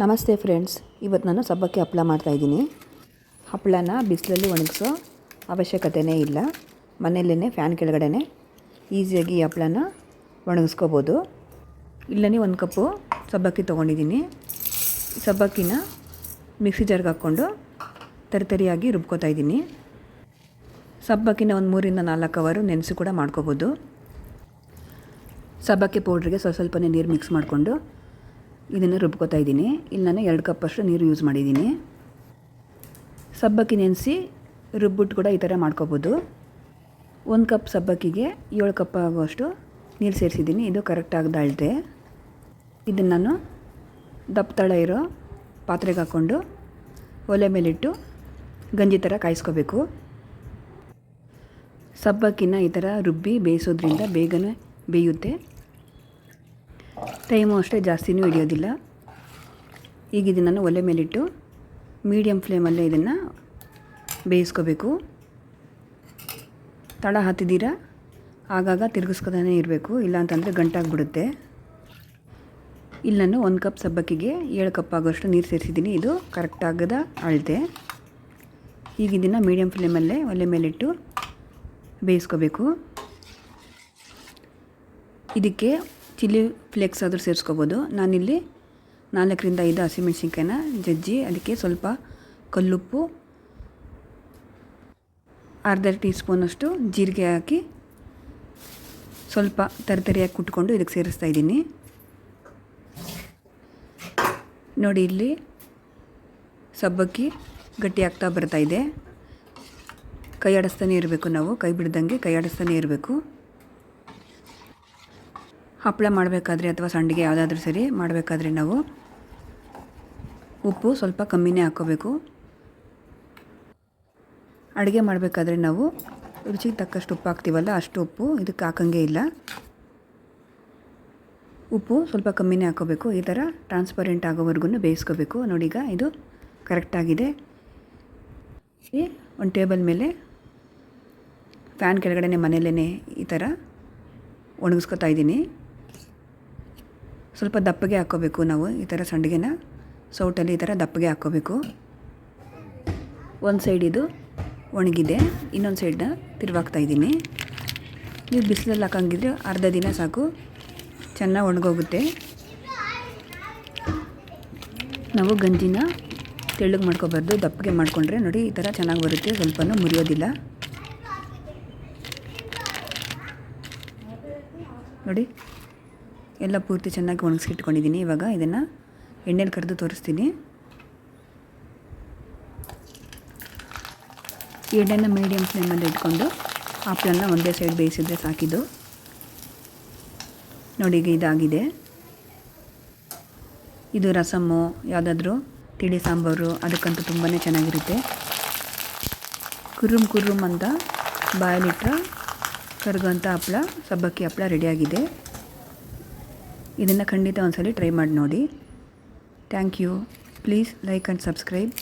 ನಮಸ್ತೆ ಫ್ರೆಂಡ್ಸ್, ಇವತ್ತು ನಾನು ಸಬ್ಬಕ್ಕಿ ಹಪ್ಪಳ ಮಾಡ್ತಾಯಿದ್ದೀನಿ ಹಪ್ಪಳನ ಬಿಸಿಲಲ್ಲಿ ಒಣಗಿಸೋ ಅವಶ್ಯಕತೆಯೇ ಇಲ್ಲ. ಮನೆಯಲ್ಲೇ ಫ್ಯಾನ್ ಕೆಳಗಡೆ ಈಸಿಯಾಗಿ ಈ ಹಪ್ಪಳನ ಒಣಗಿಸ್ಕೋಬೋದು. ಇಲ್ಲನೇ ಒಂದು ಕಪ್ಪು ಸಬ್ಬಕ್ಕಿ ತೊಗೊಂಡಿದ್ದೀನಿ. ಸಬ್ಬಕ್ಕಿನ ಮಿಕ್ಸಿ ಜಾರ್ಗೆ ಹಾಕ್ಕೊಂಡು ತರಿತರಿಯಾಗಿ ರುಬ್ಕೋತಾ ಇದ್ದೀನಿ. ಸಬ್ಬಕ್ಕಿನ ಒಂದು ಮೂರಿಂದ ನಾಲ್ಕು ಅವರು ನೆನೆಸಿ ಕೂಡ ಮಾಡ್ಕೋಬೋದು. ಸಬ್ಬಕ್ಕಿ ಪೌಡ್ರಿಗೆ ಸ್ವಲ್ಪ ಸ್ವಲ್ಪನೇ ನೀರು ಮಿಕ್ಸ್ ಮಾಡಿಕೊಂಡು ಇದನ್ನು ರುಬ್ಕೋತಾ ಇದ್ದೀನಿ. ಇಲ್ಲಿ ನಾನು ಎರಡು ಕಪ್ಪಷ್ಟು ನೀರು ಯೂಸ್ ಮಾಡಿದ್ದೀನಿ. ಸಬ್ಬಕ್ಕಿ ನೆನೆಸಿ ರುಬ್ಬಿಟ್ಟು ಕೂಡ ಈ ಥರ ಮಾಡ್ಕೋಬೋದು. ಒಂದು ಕಪ್ ಸಬ್ಬಕ್ಕಿಗೆ ಏಳು ಕಪ್ ಆಗುವಷ್ಟು ನೀರು ಸೇರಿಸಿದ್ದೀನಿ. ಇದು ಕರೆಕ್ಟಾಗಿ ಅಳತೆ ಇದನ್ನು ನಾನು ದಪ್ಪ ತಳ ಇರೋ ಪಾತ್ರೆಗೆ ಹಾಕ್ಕೊಂಡು ಒಲೆ ಮೇಲಿಟ್ಟು ಗಂಜಿ ಥರ ಕಾಯಿಸ್ಕೋಬೇಕು. ಸಬ್ಬಕ್ಕಿನ ಈ ಥರ ರುಬ್ಬಿ ಬೇಯಿಸೋದ್ರಿಂದ ಬೇಗನೆ ಬೇಯುತ್ತೆ. ಟೈಮು ಅಷ್ಟೇ ಜಾಸ್ತಿನೂ ಹಿಡಿಯೋದಿಲ್ಲ. ಈಗ ಇದನ್ನು ಒಲೆ ಮೇಲಿಟ್ಟು ಮೀಡಿಯಮ್ ಫ್ಲೇಮಲ್ಲೇ ಇದನ್ನು ಬೇಯಿಸ್ಕೋಬೇಕು. ತಳ ಹತ್ತಿದ್ದೀರ? ಆಗಾಗ ತಿರುಗಿಸ್ಕೊತಾನೆ ಇರಬೇಕು. ಇಲ್ಲಾಂತಂದರೆ ಗಂಟಾಗ್ಬಿಡುತ್ತೆ. ಇಲ್ಲಿ ನಾನು ಒಂದು ಕಪ್ ಸಬ್ಬಕ್ಕಿಗೆ ಏಳು ಕಪ್ ಆಗೋಷ್ಟು ನೀರು ಸೇರಿಸಿದ್ದೀನಿ. ಇದು ಕರೆಕ್ಟ್ ಆಗದ ಅಳತೆ. ಈಗ ಇದನ್ನು ಮೀಡಿಯಮ್ ಫ್ಲೇಮಲ್ಲೇ ಒಲೆ ಮೇಲಿಟ್ಟು ಬೇಯಿಸ್ಕೋಬೇಕು. ಇದಕ್ಕೆ ಚಿಲ್ಲಿ ಫ್ಲೇಕ್ಸ್ ಆದರೂ ಸೇರಿಸ್ಕೋಬೋದು. ನಾನಿಲ್ಲಿ ನಾಲ್ಕರಿಂದ ಐದು ಹಸಿಮೆಣ್ಸಿನ್ಕಾಯಿನ ಜಜ್ಜಿ ಅದಕ್ಕೆ ಸ್ವಲ್ಪ ಕಲ್ಲುಪ್ಪು, ಅರ್ಧ ಟೀ ಸ್ಪೂನಷ್ಟು ಜೀರಿಗೆ ಹಾಕಿ ಸ್ವಲ್ಪ ತರಿತರಿಯಾಗಿ ಕುಟ್ಕೊಂಡು ಇದಕ್ಕೆ ಸೇರಿಸ್ತಾ ಇದ್ದೀನಿ. ನೋಡಿ, ಇಲ್ಲಿ ಸಬ್ಬಕ್ಕಿ ಗಟ್ಟಿ ಆಗ್ತಾ ಬರ್ತಾ ಇದೆ. ಕೈ ಆಡಿಸ್ತಾನೆ ಇರಬೇಕು ನಾವು. ಕೈ ಬಿಡ್ದಂಗೆ ಕೈ ಆಡಿಸ್ತಾನೆ ಇರಬೇಕು. ಹಪ್ಪಳ ಮಾಡಬೇಕಾದ್ರೆ ಅಥವಾ ಸಂಡಿಗೆ ಯಾವುದಾದ್ರೂ ಸರಿ ಮಾಡಬೇಕಾದ್ರೆ ನಾವು ಉಪ್ಪು ಸ್ವಲ್ಪ ಕಮ್ಮಿನೇ ಹಾಕ್ಕೋಬೇಕು ಅಡುಗೆ ಮಾಡಬೇಕಾದ್ರೆ ನಾವು ರುಚಿಗೆ ತಕ್ಕಷ್ಟು ಉಪ್ಪು ಹಾಕ್ತೀವಲ್ಲ ಅಷ್ಟು ಉಪ್ಪು ಇದಕ್ಕೆ ಹಾಕಂಗೆ ಇಲ್ಲ. ಉಪ್ಪು ಸ್ವಲ್ಪ ಕಮ್ಮಿನೇ ಹಾಕ್ಕೋಬೇಕು ಈ ಥರ ಟ್ರಾನ್ಸ್ಪರೆಂಟ್ ಆಗೋವರೆಗೂ ಬೇಯಿಸ್ಕೋಬೇಕು. ನೋಡಿ ಈಗ ಇದು ಕರೆಕ್ಟಾಗಿದೆ ಒಂದು ಟೇಬಲ್ ಮೇಲೆ ಫ್ಯಾನ್ ಕೆಳಗಡೆ ಮನೆಯಲ್ಲೇ ಈ ಥರ ಒಣಗಿಸ್ಕೊತಾ ಇದ್ದೀನಿ. ಸ್ವಲ್ಪ ದಪ್ಪಗೆ ಹಾಕ್ಕೋಬೇಕು ನಾವು, ಈ ಥರ ಸಂಡಿಗೆನ. ಸೌಟಲ್ಲಿ ಈ ಥರ ದಪ್ಪಗೆ ಹಾಕ್ಕೋಬೇಕು ಒಂದು ಸೈಡ್ ಇದು ಒಣಗಿದೆ, ಇನ್ನೊಂದು ಸೈಡನ್ನ ತಿರುವಾಗ್ತಾ ಇದ್ದೀನಿ. ನೀವು ಬಿಸಿಲಲ್ಲಿ ಹಾಕಂಗಿದ್ರೆ ಅರ್ಧ ದಿನ ಸಾಕು, ಚೆನ್ನಾಗಿ ಒಣಗೋಗುತ್ತೆ. ನಾವು ಗಂಜಿನ ತೆಳ್ಳಗೆ ಮಾಡ್ಕೋಬಾರ್ದು, ದಪ್ಪಗೆ ಮಾಡಿಕೊಂಡ್ರೆ ನೋಡಿ ಈ ಥರ ಚೆನ್ನಾಗಿ ಬರುತ್ತೆ, ಸ್ವಲ್ಪನೂ ಮುರಿಯೋದಿಲ್ಲ. ನೋಡಿ ಎಲ್ಲ ಪೂರ್ತಿ ಚೆನ್ನಾಗಿ ಒಣಗಿಸಿಟ್ಕೊಂಡಿದ್ದೀನಿ. ಇವಾಗ ಇದನ್ನು ಎಣ್ಣೆಲಿ ಕರೆದು ತೋರಿಸ್ತೀನಿ. ಎಣ್ಣೆನ ಮೀಡಿಯಮ್ ಫ್ಲೇಮಲ್ಲಿ ಇಟ್ಕೊಂಡು ಹಪ್ಪಳನ್ನ ಒಂದೇ ಸೈಡ್ ಬೇಯಿಸಿದ್ರೆ ಸಾಕಿದ್ದು. ನೋಡಿ ಈಗ ಇದಾಗಿದೆ. ಇದು ರಸಮ್ಮು ಯಾವುದಾದ್ರೂ ತಿಳಿ ಸಾಂಬಾರು, ಅದಕ್ಕಂತೂ ತುಂಬಾ ಚೆನ್ನಾಗಿರುತ್ತೆ. ಕುರುಮ್ ಕುರುಮ್ ಅಂತ ಬಾಯಲ್ಲಿಟ್ಟ ಕರಗುವಂಥ ಹಪ್ಪಳ ಸಬ್ಬಕ್ಕಿ ಹಪ್ಪಳ ರೆಡಿಯಾಗಿದೆ ಇದನ್ನು ಖಂಡಿತ ಒಂದ್ಸಲಿ ಟ್ರೈ ಮಾಡಿ ನೋಡಿ. Thank you please like and subscribe